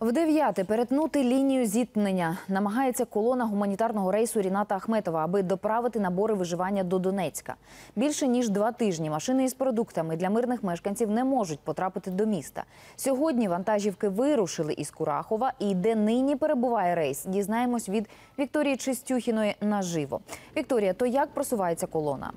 В дев'яте перетнути лінію зіткнення намагається колона гуманітарного рейсу Ріната Ахметова, аби доправити набори виживання до Донецька. Більше ніж два тижні машини із продуктами для мирних мешканців не можуть потрапити до міста. Сьогодні вантажівки вирушили із Курахова, і де нині перебуває рейс, дізнаємось від Вікторії Чистюхіної наживо. Вікторія, то як просувається колона?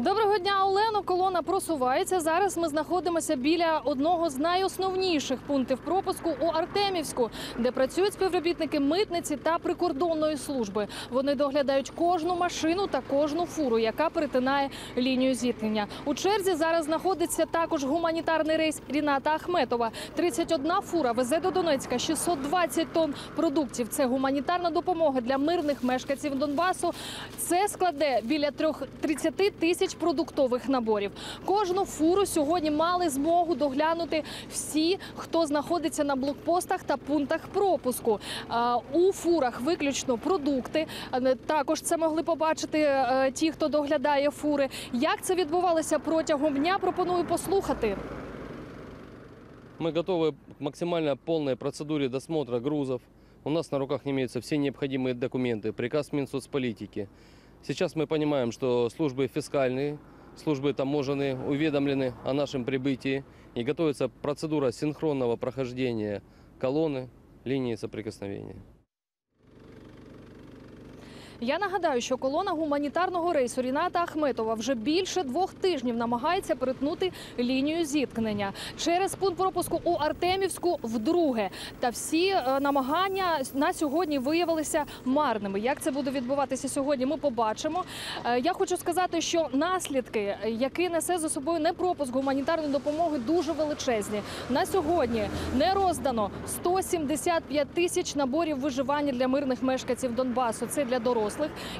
Доброго дня, Олено. Колона просувається. Зараз ми знаходимося біля одного з найосновніших пунктів пропуску у Артемівську, де працюють співробітники митниці та прикордонної служби. Вони доглядають кожну машину та кожну фуру, яка перетинає лінію зіткнення. У черзі зараз знаходиться також гуманітарний рейс Ріната Ахметова. 31 фура везе до Донецька 620 тонн продуктів. Це гуманітарна допомога для мирних мешканців Донбасу. Це складе біля трьох 30 тисяч продуктових наборів. Кожну фуру сьогодні мали змогу доглянути всі, хто знаходиться на блокпостах та пунктах пропуску. А, У фурах виключно продукти. А, не- Також це могли побачити е, ті, хто доглядає фури. Як це відбувалося протягом дня? Пропоную послухати. Мы готовы к максимально полной процедуре досмотра грузов. У нас на руках имеются все необходимые документы, приказ Минсоцполитики. Сейчас мы понимаем, что службы фискальные, службы таможенные уведомлены о нашем прибытии и готовится процедура синхронного прохождения колонны линии соприкосновения. Я нагадаю, що колона гуманітарного рейсу Ріната Ахметова вже більше двох тижнів намагається перетнути лінію зіткнення через пункт пропуску у Артемівську вдруге. Та всі е, намагання на сьогодні виявилися марними. Як це буде відбуватися сьогодні? Ми побачимо. Е, Я хочу сказати, що наслідки, які несе за собою не пропуск гуманітарної допомоги, дуже величезні. На сьогодні не роздано 175 тисяч наборів виживання для мирних мешканців Донбасу. Це для дорослих,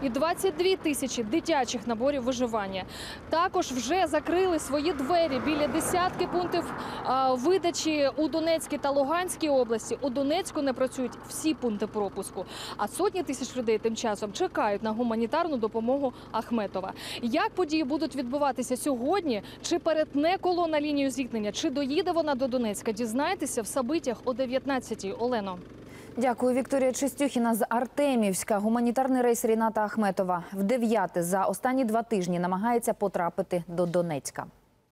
і 22 тисячі дитячих наборів виживання. Також вже закрили свої двері біля десятки пунктів видачі у Донецькій та Луганській області. У Донецьку не працюють всі пункти пропуску. А сотні тисяч людей тим часом чекають на гуманітарну допомогу Ахметова. Як події будуть відбуватися сьогодні? Чи перетне колона лінію зіткнення, чи доїде вона до Донецька? Дізнайтеся в Сабитях о 19-й. Олено. Дякую, Вікторія Чистюхіна з Артемівська. Гуманітарний рейс Ріната Ахметова в дев'яте за останні два тижні намагається потрапити до Донецька.